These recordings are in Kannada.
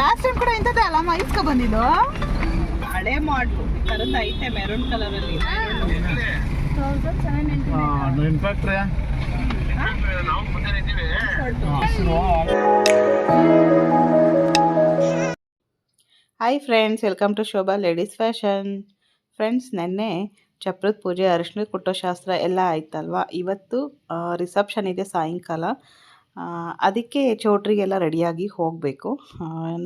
ಲಾಸ್ಟ್ ಟೈಮ್ ಕೂಡ ಇಂಥದ್ದೇ ಅಲ್ಲಮ್ಮ ಇಸ್ಕೊ ಬಂದಿದ್ದು? ಹಳೆ ಮಾಡ್ಲು ತರದ್ ಐತೆ ಮೆರೂನ್ ಕಲರ್ ಅಲ್ಲಿ. Factory hi friends welcome to Shobha ladies fashion friends ನೆನ್ನೆ ಚಪ್ರದ ಪೂಜೆ ಅರಿಶಿನ ಕುಟ್ಟೋ ಶಾಸ್ತ್ರ ಎಲ್ಲ ಆಯ್ತಲ್ವಾ? ಇವತ್ತು ರಿಸೆಪ್ಷನ್ ಇದೆ ಸಾಯಂಕಾಲ. ಅದಕ್ಕೆ ಚೌಟ್ರಿಗೆಲ್ಲ ರೆಡಿಯಾಗಿ ಹೋಗಬೇಕು.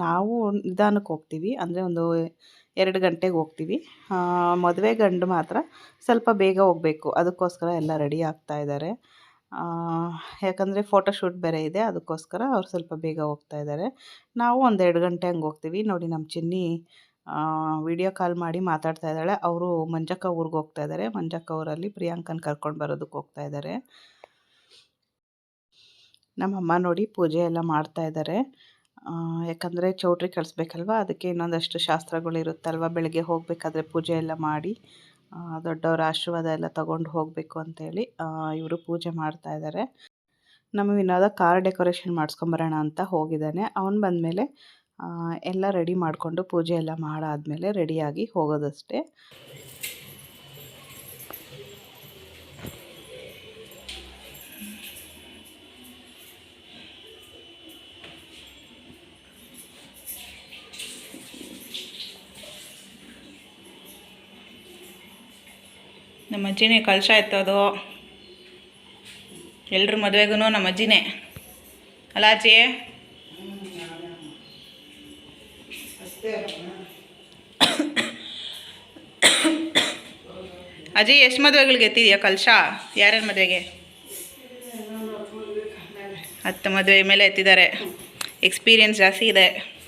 ನಾವು ನಿಧಾನಕ್ಕೆ ಹೋಗ್ತೀವಿ. ಅಂದರೆ ಒಂದು ಎರಡು ಗಂಟೆಗೆ ಹೋಗ್ತೀವಿ. ಮದುವೆ ಗಂಡು ಮಾತ್ರ ಸ್ವಲ್ಪ ಬೇಗ ಹೋಗಬೇಕು. ಅದಕ್ಕೋಸ್ಕರ ಎಲ್ಲ ರೆಡಿ ಆಗ್ತಾ ಇದ್ದಾರೆ. ಯಾಕಂದರೆ ಫೋಟೋಶೂಟ್ ಬೇರೆ ಇದೆ. ಅದಕ್ಕೋಸ್ಕರ ಅವ್ರು ಸ್ವಲ್ಪ ಬೇಗ ಹೋಗ್ತಾ ಇದ್ದಾರೆ. ನಾವು ಒಂದೆರಡು ಗಂಟೆ ಹಂಗೆ ಹೋಗ್ತೀವಿ. ನೋಡಿ ನಮ್ಮ ಚಿನ್ನಿ ವಿಡಿಯೋ ಕಾಲ್ ಮಾಡಿ ಮಾತಾಡ್ತಾ ಇದ್ದಾಳೆ. ಅವರು ಮಂಜಕ್ಕ ಊರಿಗೆ ಹೋಗ್ತಾ ಇದ್ದಾರೆ. ಮಂಜಕ್ಕ ಊರಲ್ಲಿ ಪ್ರಿಯಾಂಕನ ಕರ್ಕೊಂಡು ಬರೋದಕ್ಕೆ ಹೋಗ್ತಾ ಇದ್ದಾರೆ. ನಮ್ಮಮ್ಮ ನೋಡಿ ಪೂಜೆ ಎಲ್ಲ ಮಾಡ್ತಾ ಇದ್ದಾರೆ ಯಾಕಂದರೆ ಚೌಟ್ರಿ ಕಳಿಸ್ಬೇಕಲ್ವ, ಅದಕ್ಕೆ ಇನ್ನೊಂದಷ್ಟು ಶಾಸ್ತ್ರಗಳು ಇರುತ್ತಲ್ವ, ಬೆಳಗ್ಗೆ ಹೋಗಬೇಕಾದ್ರೆ ಪೂಜೆ ಎಲ್ಲ ಮಾಡಿ ದೊಡ್ಡವರ ಆಶೀರ್ವಾದ ಎಲ್ಲ ತಗೊಂಡು ಹೋಗಬೇಕು ಅಂತೇಳಿ ಇವರು ಪೂಜೆ ಮಾಡ್ತಾ ಇದ್ದಾರೆ ನಮ್ಮ ವಿನೋದ ಕಾರ್ ಡೆಕೋರೇಷನ್ ಮಾಡಿಸ್ಕೊಂಬರೋಣ ಅಂತ ಹೋಗಿದ್ದಾನೆ. ಅವನು ಬಂದಮೇಲೆ ಎಲ್ಲ ರೆಡಿ ಮಾಡಿಕೊಂಡು ಪೂಜೆ ಎಲ್ಲ ಮಾಡಾದಮೇಲೆ ರೆಡಿಯಾಗಿ ಹೋಗೋದಷ್ಟೇ. ನಮ್ಮ ಅಜ್ಜಿನೇ ಕಲಶ ಎತ್ತೋದು. ಎಲ್ಲರ ಮದುವೆಗೂ ನಮ್ಮ ಅಜ್ಜಿನೇ. ಅಲ್ಲ ಅಜ್ಜಿ? ಅಜ್ಜಿ, ಎಷ್ಟು ಮದುವೆಗಳಿಗೆ ಎತ್ತಿದ್ಯಾ ಕಲಶ ಯಾರ್ಯಾರ ಮದುವೆಗೆ? ಹತ್ತು ಮದುವೆ ಮೇಲೆ ಎತ್ತಿದ್ದಾರೆ. ಎಕ್ಸ್ಪೀರಿಯನ್ಸ್ ಜಾಸ್ತಿ ಇದೆ.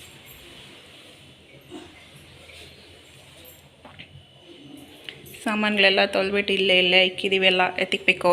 ಸಾಮಾನುಗಳೆಲ್ಲ ತೊಳ್ಬಿಟ್ಟು ಇಲ್ಲೇ ಇಲ್ಲೇ ಇಕ್ಕಿದ್ದೀವಿ ಎಲ್ಲ ಎತ್ತಿಕ್ಬೇಕು.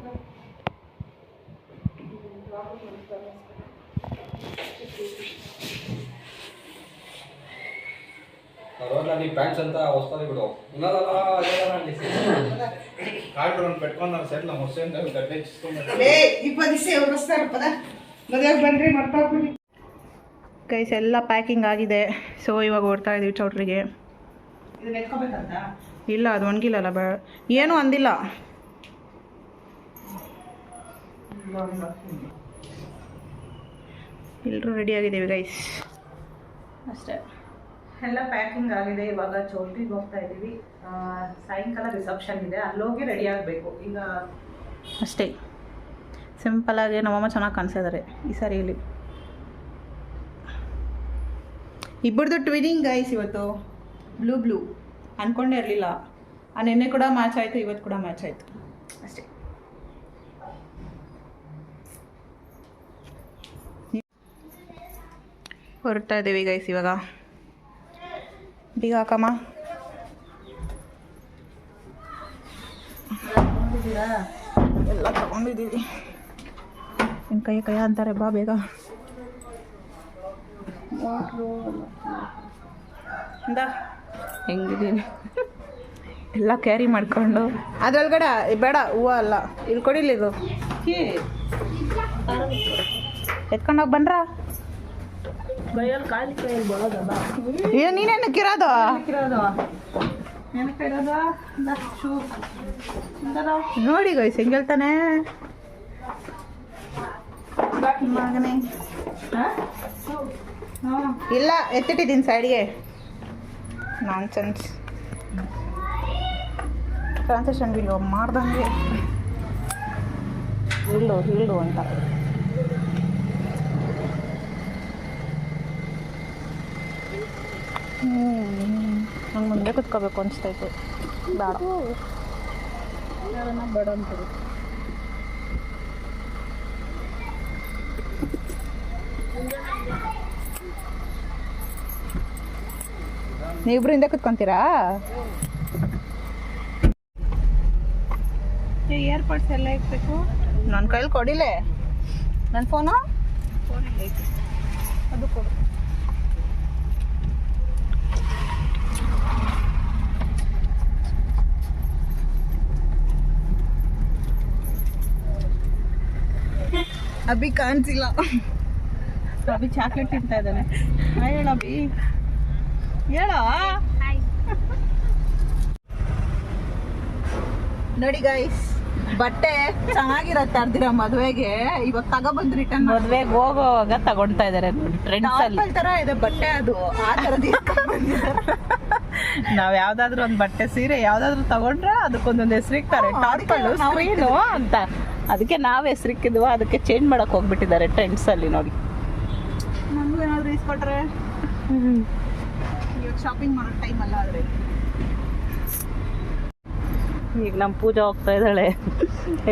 ಬೀಗ ಹಾಕೊಂಡು ನೋಡ್ರಿ ಇಲ್ಲಿ ಕಾರಲ್ಲ. ಇಲ್ಲಿ ಪರವಾಗಿಲ್ಲ ನೀ ಪ್ಯಾಂಟ್ಸ್ ಅಂತ ಹೊಸ್ತಾಗಿ ಬಿಡು ಇನ್ನಲ್ಲ ಕಾಲ್ ಡ್ರೋನ್ పెట్టుకున్నారు సెట్ లో ముస్లిం గడ్డ ఇచ్చుకున్నారు ಕೈಸ್ ಎಲ್ಲ ಪ್ಯಾಕಿಂಗ್ ಆಗಿದೆ ಸೊ ಇವಾಗ ಓಡ್ತಾ ಇದೀವಿ ಚೌಟ್ರಿಗೆ ಇಲ್ಲ ಅದು ಒಣಗಿಲ್ಲಲ್ಲ ಬ ಏನೂ ಅಂದಿಲ್ಲ ಎಲ್ಲರೂ ರೆಡಿ ಆಗಿದ್ದೀವಿ ಗೈಸ್ ಅಷ್ಟೇ ಎಲ್ಲ ಪ್ಯಾಕಿಂಗ್ ಆಗಿದೆ, ಇವಾಗ ಚೌಲ್ಟ್ರಿಗೆ ಹೋಗ್ತಾ ಇದ್ದೀವಿ. ಸಾಯಂಕಾಲ ರಿಸೆಪ್ಷನ್ ಇದೆ, ಅಲ್ಲೋಗಿ ರೆಡಿ ಆಗಬೇಕು. ಈಗ ಅಷ್ಟೇ. ಸಿಂಪಲಾಗಿ ನಮ್ಮಮ್ಮ ಚೆನ್ನಾಗಿ ಕಾಣಿಸಿದ್ದಾರೆ ಈ ಸಾರಿ ಇಲ್ಲಿ ಇಬ್ಬರದು ಟ್ವಿನಿಂಗ್ ಗೈಸ್ ಇವತ್ತು. ಬ್ಲೂ ಬ್ಲೂ ಅಂದ್ಕೊಂಡೇ ಇರಲಿಲ್ಲ. ಆ ನಿನ್ನೆ ಕೂಡ ಮ್ಯಾಚ್ ಆಯಿತು, ಇವತ್ತು ಕೂಡ ಮ್ಯಾಚ್ ಆಯಿತು. ಅಷ್ಟೇ. ಹೊರಡ್ತಾ ಇದ್ದೀವಿ ಗೈಸ್ ಇವಾಗ. ಬೀಗ ಹಾಕಮ್ಮ ಎಲ್ಲ ತಗೊಂಡಿದ್ದೀವಿ ನಿನ್ನ ಕೈ ಕೈ ಅಂತಾರೆ ಬಾ ಬೇಗ ಇಂದ ಹೆಂಗಿದ್ದೀನಿ ಎಲ್ಲ ಕ್ಯಾರಿ ಮಾಡ್ಕೊಂಡು. ಅದ್ರೊಳಗಡೆ ಬೇಡ ಹೂವು ಅಲ್ಲ. ಇಲ್ಲಿ ಕೊಡಿಲ್ಲ ಇದು. ಎತ್ಕೊಂಡೋಗಿ ಬಂದ್ರ? ಕೈಯಲ್ಲಿ ಕಿರೋದು ಕೈಯಲ್ಲಿ ಬರೋದಲ್ಲ ಏ ನೀನೇನಕ್ಕಿರೋದು ಏನಕ್ಕೆ ಇರೋದು ಶೂ. ನೋಡಿ ಗೈಸ್ ಹೆಂಗೆ ಹೇಳ್ತಾನೆ ಮಗನೇ. ಇಲ್ಲ ಎತ್ತಿಟ್ಟಿದ್ದೀನಿ ಸೈಡ್ಗೆ ನಾನ್ ಸೆನ್ಸ್ ಟ್ರಾನ್ಸಾಕ್ಷನ್ ವಿಡಿಯೋ ಮಾಡ್ದಂಗೆ. ಹೀಳು ಹೀಳು ಅಂತ. ನಂಗೆ ಮುಂದೆ ಕುತ್ಕೋಬೇಕು ಅನಿಸ್ತೈತೆ ಬೇಡ. ಬೇಡ ಅಂತಾರೆ? ನೀವಿಬ್ರು ಹಿಂದೆ ಕುತ್ಕೊಂತೀರಾ? ಪಾಡ್ಸ್ ಎಲ್ಲ ಇರ್ಬೇಕು ನನ್ನ ಕೈಲಿ ಕೊಡಿಲೆ. ನನ್ನ ಫೋನು? ಅದು ಕೊಡು. ಅಭಿ ಕಾಣಿಸಿಲ್ಲ. ಅಭಿ ಚಾಕ್ಲೇಟ್ ತಿಂತಾ ಇದ್ದಾನೆ. ಹೇಳ ಅಭಿ. ಹೇಳ? ನೋಡಿ ಗೈಸ್ ಬಟ್ಟೆ ಚೆನ್ನಾಗಿರತ್ತೆ ತರ್ದಿರ ಮದ್ವೆಗೆ. ಇವಾಗ ತಗೊಬಂದ್ ರಿಟರ್ನ್ ಮದ್ವೆಗೆ ಹೋಗೋವಾಗ ತಗೊಂತಾ ಇದಾರೆ ನೋಡಿ ಟ್ರೆಂಡ್ಸ್ ಅಲ್ಲಿ. ತರ ಇದೆ ಬಟ್ಟೆ ಅದು. ಆ ತರದ್ ನಾವ್ ಯಾವ್ದಾದ್ರು ಒಂದ್ ಬಟ್ಟೆ ಸೀರೆ ಯಾವ್ದಾದ್ರು ತಗೊಂಡ್ರೆ ಅದಕ್ಕೊಂದೊಂದು ಹೆಸರಿಕ್ತಾರೆ ಟಾರ್ಪಲ್ ಸ್ಕ್ರೀನು ಅಂತ. ಅದಕ್ಕೆ ನಾವು ಹೆಸರಿಕ್ಕಿದ್ವು ಅದಕ್ಕೆ ಚೇಂಜ್ ಮಾಡಕ್ ಹೋಗ್ಬಿಟ್ಟಿದ್ದಾರೆ ಟ್ರೆಂಡ್ಸ್ ಅಲ್ಲಿ ನೋಡಿ. ನಮಗೂ ಏನಾದರೂ ಇಸ್ಕೊಟ್ರೆ ಇವಾಗ ಶಾಪಿಂಗ್ ಮಾಡೋ ಟೈಮ್ ಅಲ್ಲ ಆದ್ರೆ. ಈಗ ನಮ್ಮ ಪೂಜಾ ಹೋಗ್ತಾ ಇದ್ದಾಳೆ.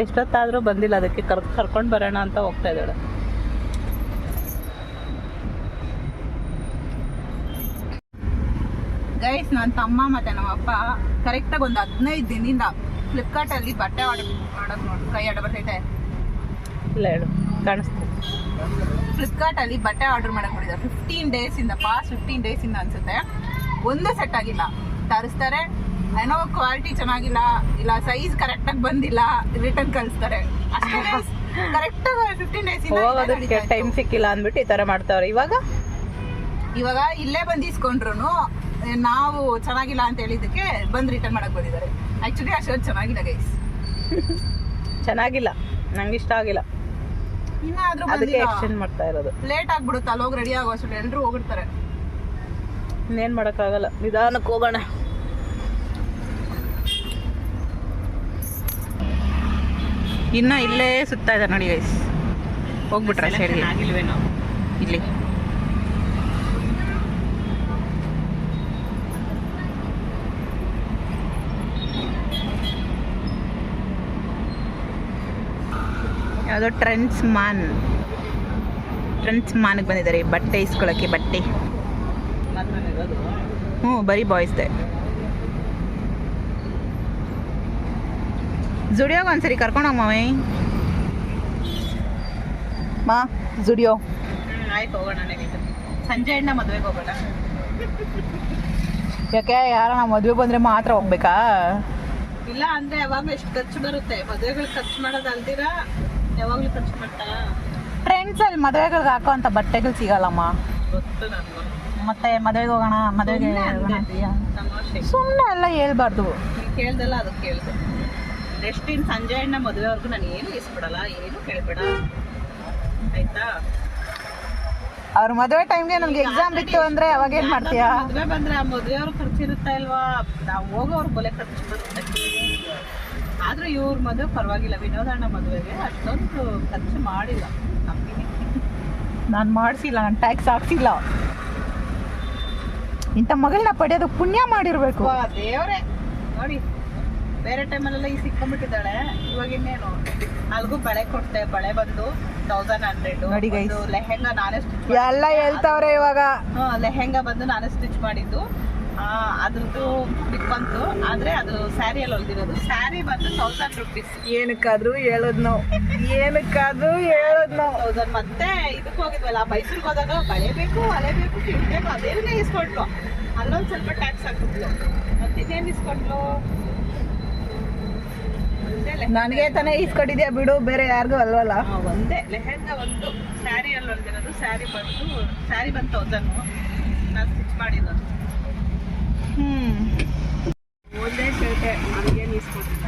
ಎಷ್ಟೊತ್ತಾದ್ರೂ ಬಂದಿಲ್ಲ ಅದಕ್ಕೆ ಕರ್ ಕರ್ಕೊಂಡು ಬರೋಣ ಅಂತ ಹೋಗ್ತಾ ಇದ್ದಾಳೆ. ಗೈಸ್ ನನ್ನ ತಮ್ಮ ಮತ್ತೆ ನಮ್ಮ ಅಪ್ಪ ಕರೆಕ್ಟಾಗಿ ಒಂದು ಹದಿನೈದು ದಿನದಿಂದ ಫ್ಲಿಪ್ಕಾರ್ಟ್ ಅಲ್ಲಿ ಬಟ್ಟೆ ಆರ್ಡರ್ ಮಾಡೋದು ನೋಡಿ. ಕೈ ಆಡ ಬರ್ತೈತೆ? ಇಲ್ಲ ಹೇಳು. ಕಾಣಿಸ್ತು. ಫ್ಲಿಪ್ಕಾರ್ಟ್ ಅಲ್ಲಿ ಬಟ್ಟೆ ಆರ್ಡರ್ ಮಾಡಕ್ ನೋಡಿದ್ದಾರೆ ಫಿಫ್ಟೀನ್ ಡೇಸ್ ಇಂದ ಪಾಸ್ಟ್ ಫಿಫ್ಟೀನ್ ಡೇಸ್ ಇಂದ ಅನ್ಸುತ್ತೆ. ಒಂದೇ ಸೆಟ್ ಆಗಿಲ್ಲ. ತರಿಸ್ತಾರೆ. ಏನೋ ಕ್ವಾಲಿಟಿ ಚೆನ್ನಾಗಿಲ್ಲ. ಇಲ್ಲ ಸೈಜ್ ಕರೆಕ್ಟ್ ಆಗಿ ಬಂದಿಲ್ಲ. ರಿಟರ್ನ್ ಕಳಿಸ್ತಾರೆ. ಅಷ್ಟೇ ಕರೆಕ್ಟ್ ಫಿಫ್ಟೀನ್ ಡೇಸ್ ಹೋಗೋದಕ್ಕೆ ಟೈಮ್ ಸಿಕ್ಕಿಲ್ಲ ಅಂದ್ಬಿಟ್ಟು ಈ ತರ ಮಾಡ್ತಾವ್ರೆ. ಇವಾಗ? ಇವಾಗ ಇಲ್ಲೇ ಬಂದು ಇಸ್ಕೊಂಡ್ರು ನಾವು ಚೆನ್ನಾಗಿಲ್ಲ ಅಂತ ಹೇಳಿದಕ್ಕೆ ಬಂದು ರಿಟರ್ನ್ ಮಾಡಕ್ ಬಂದಿದ್ದಾರೆ. ಆಕ್ಚುಲಿ ಆ ಶರ್ಟ್ ಚೆನ್ನಾಗಿಲ್ಲ ಗೈಸ್ ಚೆನ್ನಾಗಿಲ್ಲ. ನಂಗೆ ಇಷ್ಟ ಆಗಿಲ್ಲ. ಇನ್ನಾದ್ರೂ ಅದಕ್ಕೆ ಎಕ್ಸ್ಚೇಂಜ್ ಮಾಡ್ತಾ ಇರೋದು. ಲೇಟ್ ಆಗ್ಬಿಡುತ್ತೆ ಅಲ್ಲಿ ಹೋಗಿ ರೆಡಿ ಆಗೋ ಅಷ್ಟು ಎಲ್ಲರೂ ಹೋಗಿರ್ತಾರೆ ಇನ್ನೇನ್ ಮಾಡೋಕ್ಕಾಗಲ್ಲ. ನಿಧಾನಕ್ಕೆ ಹೋಗೋಣ. ಇನ್ನ ಇಲ್ಲೇ ಸುತ್ತಾ ಇದ್ದಾರೆ ನೋಡಿ ಗೈಸ್ ಹೋಗ್ಬಿಟ್ರೆ ಸರಿ ಆಗಿಲ್ವೇನೋ. ಇಲ್ಲಿ. ಯಾವುದೋ ಟ್ರೆಂಡ್ಸ್ ಮಾನ್ ಟ್ರೆಂಡ್ಸ್ ಮಾನ್ಗೆ ಬಂದಿದ್ದಾರೆ ಬಟ್ಟೆ ಇಸ್ಕೊಳ್ಳೋಕ್ಕೆ ಬಟ್ಟೆ. ಹ್ಞೂ ಬರೀ ಬಾಯ್ಸ್ದೆ ಜುಡಿಯೋಗ ಒಂದ್ಸರಿ ಕರ್ಕೊಂಡೋಗ ಮಾವೇ. ಮಾ ಜುಡಿಯೋ. ಆಯ್ತು ಹೋಗೋಣ ಸಂಜೆ ಅಣ್ಣ ಮದುವೆಗೆ ಹೋಗೋಣ. ಯಾಕೆ ಯಾರ ನಾವು ಮದುವೆ ಬಂದ್ರೆ ಮಾತ್ರ ಹೋಗ್ಬೇಕಾ? ಇಲ್ಲ ಅಂದ್ರೆ ಯಾವಾಗ ಎಷ್ಟು ಖರ್ಚು ಬರುತ್ತೆ? ಮದುವೆಗಳು ಖರ್ಚು ಮಾಡೋದು ಅಲ್ದಿರ? ಯಾವಾಗ್ಲೂ ಖರ್ಚು ಮಾಡ್ತಾ? ಟ್ರೆಂಡ್ಸ್ ಅಲ್ಲಿ ಮದುವೆಗಳಿಗೆ ಹಾಕೋ ಅಂತ ಬಟ್ಟೆಗಳು ಸಿಗಲ್ಲಮ್ಮ. ಗೊತ್ತು ನನಗೂ ಮತ್ತೆ ಮದುವೆಗೆ ಹೋಗೋಣ ಮದುವೆಗೆ ತಮಾಷೆ. ಸುಮ್ಮನೆ ಎಲ್ಲ ಹೇಳ್ಬಾರ್ದು. ನೀನ್ ಕೇಳ್ದಲ್ಲ ಅದು ಕೇಳ್ದೆ ನೆಕ್ಸ್ಟ್ ಇನ್ ಸಂಜೆ ಅಣ್ಣ ಮದುವೆವರೆಗೂ ನಾನು ಏನು ಇಸ್ಬಿಡಲ್ಲ ಏನು ಕೇಳ್ಬೇಡ. ಆಯ್ತಾ? ಅವ್ರ ಮದುವೆ ಟೈಮ್ಗೆ ನಮ್ಗೆ ಎಕ್ಸಾಮ್ ಬಿತ್ತು ಅಂದ್ರೆ ಅವಾಗ ಏನ್ ಮಾಡ್ತೀಯಾ? ಮದುವೆ ಬಂದ್ರೆ ಆ ಮದುವೆಯವ್ರ ಖರ್ಚು ಇರುತ್ತಾ ಇಲ್ವಾ ನಾವು ಹೋಗೋರು ಕೊಲೆ ಖರ್ಚು ಬರುತ್ತೆ. ಆದ್ರೂ ಇವ್ರ ಮದುವೆ ಪರವಾಗಿಲ್ಲ. ವಿನೋದಣ್ಣ ಮದುವೆಗೆ ಅಷ್ಟೊಂದು ಖರ್ಚು ಮಾಡಿಲ್ಲ. ನಮ್ಗೆ. ನಾನು ಮಾಡಿಸಿಲ್ಲ ನಾನು ಟ್ಯಾಕ್ಸ್ ಹಾಕ್ಸಿಲ್ಲ. ಇಂಥ ಮಗಳನ್ನ ಪಡೆಯೋದು ಪುಣ್ಯ ಮಾಡಿರ್ಬೇಕು. ದೇವ್ರೆ. ನೋಡಿ ಬೇರೆ ಟೈಮಲ್ಲೆಲ್ಲ ಈ ಸಿಕ್ಕೊಂಡ್ಬಿಟ್ಟಿದ್ದಾಳೆ. ಇವಾಗ ಇನ್ನೇನು? ಅಲ್ಗೂ ಬಳೆ ಕೊಡ್ತೆ ಬಳೆ ಬಂದು ತೌಸಂಡ್ ಹಂಡ್ರೆಡ್ ನೋಡಿ guys. ಲೆಹೆಂಗಾ ನಾನೇ ಸ್ಟಿಚ್ ಎಲ್ಲ ಹೇಳ್ತಾವ್ರೆ ಇವಾಗ. ಲೆಹೆಂಗಾ ಬಂದು ನಾನೇ ಸ್ಟಿಚ್ ಮಾಡಿದ್ದು. ಆ, ಅದ್ರದ್ದು ಬಂತು. ಆದ್ರೆ ಅದು ಸ್ಯಾರಿಯಲ್ಲಿ ಹೊಲ್ದಿರೋದು. ಸ್ಯಾರಿ ಬಂದು ತೌಸಂಡ್ ರುಪೀಸ್ ಏನಕ್ಕಾದ್ರೂ ಹೇಳೋದ್ ನಾವು. ಏನಕ್ಕಾದ್ರೂ ಹೇಳೋದ್ ನಾವು. ತೌಸಂಡ್ ಮತ್ತೆ ಇದಕ್ಕೆ ಹೋಗಿದ್ವಲ್ಲ ಮೈಸೂರಿಗೆ ಹೋದಾಗ ಬಳೆ ಬೇಕು ಅಲೆ ಬೇಕು ಕಿಟ್ ಬೇಕು ಅದೇನೇ ಇಸ್ಕೊಂಡ್ಲು. ಅಲ್ಲೊಂದು ಸ್ವಲ್ಪ ಟ್ಯಾಕ್ಸ್ ಹಾಕಿದ್ಲು ಮತ್ತಿನ್ನೇನು ಇಸ್ಕೊಂಡ್ಲು. ನನಗೆ ತಾನೇ ಇಸ್ಕೊಂಡಿದ್ಯಾ ಬಿಡು ಬೇರೆ ಯಾರಿಗೂ ಅಲ್ವಲ್ಲ? ಒಂದೇ ಲೆಹೆಂಗಾ ಒಂದು ಸ್ಯಾರಿಯಲ್ಲಿ ಹೊಲ್ದಿರೋದು ಸ್ಯಾರಿ ಬಂತು ಸ್ಯಾರಿ ಬಂದು ತೌಸಂಡ್ ನಾನು ಸ್ಟಿಚ್ ಮಾಡಿರೋದು ಹ್ಮ್. ಒಂದೇ ಶರ್ಟೆ ನನಗೇನು ಇಸ್ಕೊಟ್ಟಿಲ್ಲ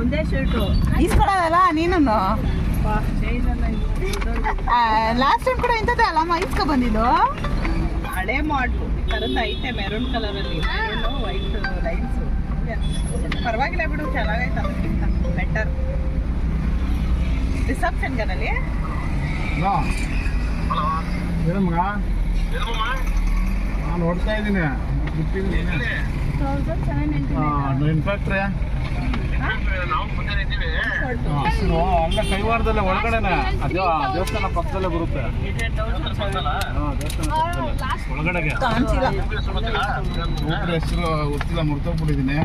ಒಂದೇ ಶರ್ಟು ಇಸ್ಕೊಡೋದಲ್ಲ ನೀನು ಲಾಸ್ಟ್ ಟೈಮ್ ಕೂಡ ಇಂಥದ್ದೇ ಅಲ್ಲಮ್ಮ ಇಸ್ಕೊ ಬಂದಿದ್ದು? ಹಳೆ ಮಾಡ್ಲು ಕರೆಂಟ್ ಐತೆ ಮೆರೂನ್ ಕಲರ್ ಅಲ್ಲಿ. ವೈಟ್ ಲೈನ್ಸ್ ಪರವಾಗಿಲ್ಲ ಬಿಡು ಚೆನ್ನಾಗೈತೆ. ಅದಕ್ಕಿಂತ ರಿಸೆಪ್ಷನ್ ಗನಲ್ಲಿ ಏನಮ್ಮ ನಾನು ನೋಡ್ತಾ ಇದ್ದೀನಿ. ಇನ್ಫ್ಯಾಕ್ಟ್ರಿ ಅಲ್ಲ ಕೈವಾರದಲ್ಲೇ ಒಳಗಡೆನೆ. ಅದೇ ದೇವಸ್ಥಾನ ಪಕ್ಕದಲ್ಲೇ ಬರುತ್ತೆ. ಒಳಗಡೆಗೆ. ಹೆಸರು ಗೊತ್ತಿಲ್ಲ ಮುರ್ತೋಗ್ಬಿಟ್ಟಿದ್ದೀನಿ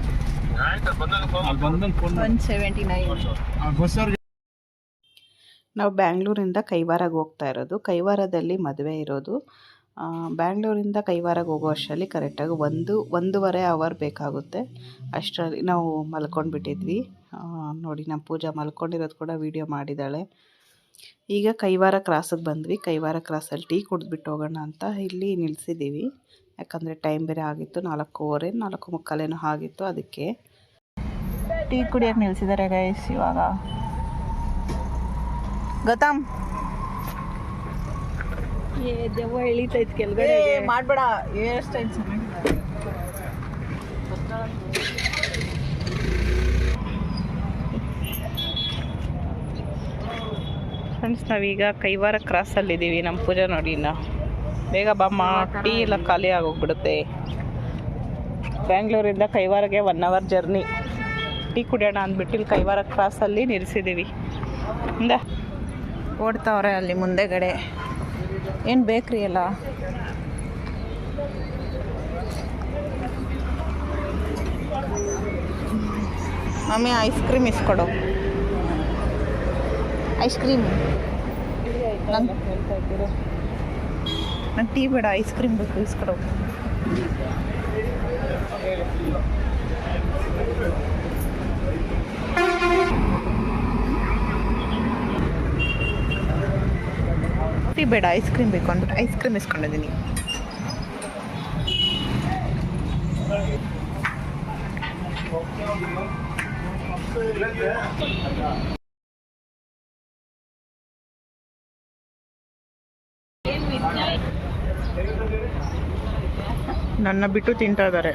ನಾವು ಬ್ಯಾಂಗ್ಳೂರಿಂದ ಕೈವಾರಕ್ಕೆ ಹೋಗ್ತಾ ಇರೋದು. ಕೈವಾರದಲ್ಲಿ ಮದುವೆ ಇರೋದು. ಬ್ಯಾಂಗ್ಳೂರಿಂದ ಕೈವಾರಕ್ಕೆ ಹೋಗೋ ಅಷ್ಟರಲ್ಲಿ ಕರೆಕ್ಟಾಗಿ ಒಂದು, ಒಂದೂವರೆ ಅವರ್ ಬೇಕಾಗುತ್ತೆ. ಅಷ್ಟರಲ್ಲಿ ನಾವು ಮಲ್ಕೊಂಡ್ಬಿಟ್ಟಿದ್ವಿ. ನೋಡಿ ನಮ್ಮ ಪೂಜಾ ಮಲ್ಕೊಂಡಿರೋದು ಕೂಡ ವೀಡಿಯೋ ಮಾಡಿದ್ದಾಳೆ. ಈಗ ಕೈವಾರ ಕ್ರಾಸಿಗೆ ಬಂದ್ವಿ. ಕೈವಾರ ಕ್ರಾಸಲ್ಲಿ ಟೀ ಕುಡಿದ್ಬಿಟ್ಟು ಹೋಗೋಣ ಅಂತ ಇಲ್ಲಿ ನಿಲ್ಲಿಸಿದ್ದೀವಿ ಯಾಕಂದರೆ ಟೈಮ್ ಬೇರೆ ಆಗಿತ್ತು. ನಾಲ್ಕೂವರೆ, ನಾಲ್ಕು ಮುಕ್ಕಾಲೇನೋ ಆಗಿತ್ತು. ಅದಕ್ಕೆ ಟೀ ಕುಡಿಯಕ್ ನಿಲ್ಸಿದಾರೆ ಗೈಸ್ ಇವಾಗ. ಗೌತಮ್. ದೆವ್ವ ಇಳಿತೈತೆ ಕೆಳಗಡೆ ಮಾಡ್ಬೇಡ. ಸ್ಟೈಲ್ ಫ್ರೆಂಡ್ಸ್ ನಾವೀಗ ಕೈವಾರ ಕ್ರಾಸಲ್ಲಿದ್ದೀವಿ ನಮ್ಮ ಪೂಜೆ ನೋಡಿ ಇನ್ನ. ಬೇಗ ಬಾಮ್ಮ ಟೀ ಎಲ್ಲ ಖಾಲಿ ಆಗೋಗ್ಬಿಡುತ್ತೆ. ಬ್ಯಾಂಗ್ಳೂರಿಂದ ಕೈವಾರಗೆ ಒನ್ ಅವರ್ ಜರ್ನಿ ಟೀ ಕುಡಿಯೋಣ ಅಂದ್ಬಿಟ್ಟು ಇಲ್ಲಿ ಕೈವಾರ ಕ್ರಾಸಲ್ಲಿ ನಿಲ್ಲಿಸಿದ್ದೀವಿ. ಇಂದ ಓಡ್ತಾವ್ರೆ ಅಲ್ಲಿ ಮುಂದೆಗಡೆ. ಏನು ಬೇಕ್ರಿ ಅಲ್ಲ ಮಮ್ಮಿ ಐಸ್ ಕ್ರೀಮ್ ಇಸ್ಕೊಡು. ಐಸ್ ಕ್ರೀಮ್ ನಂಗೆ ಟೀ ಬೇಡ ಐಸ್ ಕ್ರೀಮ್ ಬೇಕು, ಇಸ್ಕೊಡು. ಬೇಡ ಐಸ್ ಕ್ರೀಮ್ ಬೇಕು ಅಂದ್ಬಿಟ್ಟು ಐಸ್ ಕ್ರೀಮ್ ಇಸ್ಕೊಂಡಿದ್ದೀನಿ ನನ್ನ ಬಿಟ್ಟು ತಿಂತಾ ಇದ್ದಾರೆ.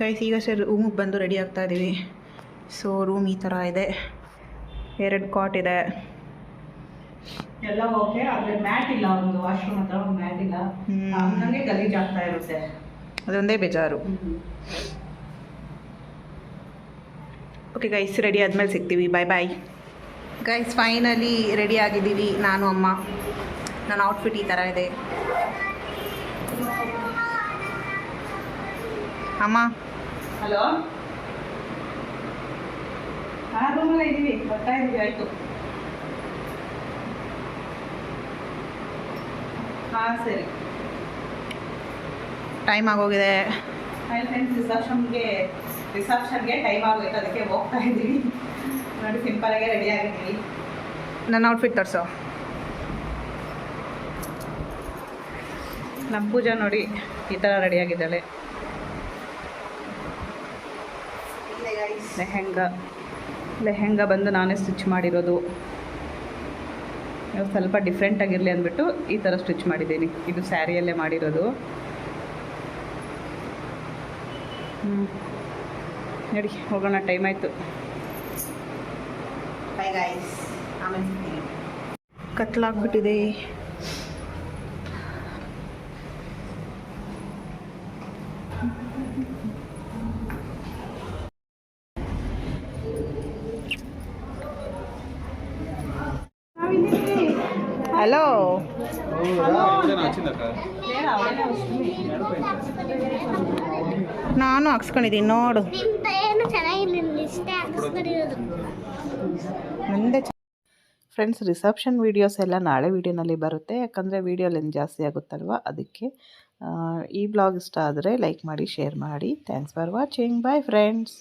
ಗೈಸ್ ಈಗ ಸರ್ ರೂಮಿಗೆ ಬಂದು ರೆಡಿ ಆಗ್ತಾ ಇದ್ದೀವಿ ಸೊ ರೂಮ್ ಈ ಥರ ಇದೆ. ಎರಡು ಕಾಟ್ ಇದೆ. ಎಲ್ಲ ಓಕೆ ಆದರೆ ಮ್ಯಾಟ್ ಇಲ್ಲ ಒಂದು ವಾಶ್ರೂಮ್ ಹತ್ರ ಒಂದು ಮ್ಯಾಟ್ ಇಲ್ಲ. ಹಂಗಂಗೆ ಗಲೀಜ್ ಆಗ್ತಾ ಇರುತ್ತೆ. ಅದೊಂದೇ ಬೇಜಾರು. ಓಕೆ ಗೈಸ್ ರೆಡಿ ಆದಮೇಲೆ ಸಿಗ್ತೀವಿ. Bye bye guys finally ready ಆಗಿದ್ದೀವಿ. ನಾನು ಅಮ್ಮ. ನನ್ನ ಔಟ್ಫಿಟ್ ಈ ಥರ ಇದೆ. ಅಮ್ಮ. ಹಲೋ ಇದ್ದೀವಿ ಬರ್ತಾ ಇದ್ದೀವಿ ಆಯಿತು. ಹಾಂ ಸರಿ. ಟೈಮ್ ಆಗೋಗಿದೆ. ರಿಸೆಪ್ಷನ್ಗೆ ರಿಸೆಪ್ಷನ್ಗೆ ಟೈಮ್ ಆಗೋಯ್ತು. ಅದಕ್ಕೆ ಹೋಗ್ತಾ ಇದ್ದೀವಿ ನೋಡಿ ಸಿಂಪಲಾಗೆ ರೆಡಿ ಆಗಿದ್ದೀವಿ ನನ್ನ ಔಟ್ಫಿಟ್ ತರ್ಸೋ. ನಮ್ಮ ಪೂಜಾ ನೋಡಿ ಈ ಥರ ರೆಡಿಯಾಗಿದ್ದಾಳೆ ಲೆಹೆಂಗಾ. ಲೆಹೆಂಗ ಬಂದು ನಾನೇ ಸ್ಟಿಚ್ ಮಾಡಿರೋದು. ಸ್ವಲ್ಪ ಡಿಫ್ರೆಂಟ್ ಆಗಿರಲಿ ಅಂದ್ಬಿಟ್ಟು ಈ ಥರ ಸ್ಟಿಚ್ ಮಾಡಿದ್ದೀನಿ. ಇದು ಸ್ಯಾರಿಯಲ್ಲೇ ಮಾಡಿರೋದು. ಹ್ಞೂ ನೋಡಿ ಹೋಗೋಣ ಟೈಮ್ ಆಯಿತು. ಬೈ ಗೈಸ್ ಆಮೇಲೆ ಸಿಗ್ತೀನಿ ಕತ್ಲಾಗ್ಬಿಟ್ಟಿದೆ ಹಲೋ ನಾನು ಹಾಕ್ಸ್ಕೊಂಡಿದ್ದೀನಿ ನೋಡು ನಂದೇ ಫ್ರೆಂಡ್ಸ್ ರಿಸೆಪ್ಷನ್ ವೀಡಿಯೋಸ್ ಎಲ್ಲ ನಾಳೆ ವೀಡಿಯೋನಲ್ಲಿ ಬರುತ್ತೆ. ಯಾಕಂದರೆ ವೀಡಿಯೋ ಲೆಂತ್ ಜಾಸ್ತಿ ಆಗುತ್ತಲ್ವ? ಅದಕ್ಕೆ ಈ ಬ್ಲಾಗ್ ಇಷ್ಟ ಆದರೆ ಲೈಕ್ ಮಾಡಿ ಶೇರ್ ಮಾಡಿ. Thanks for watching bye friends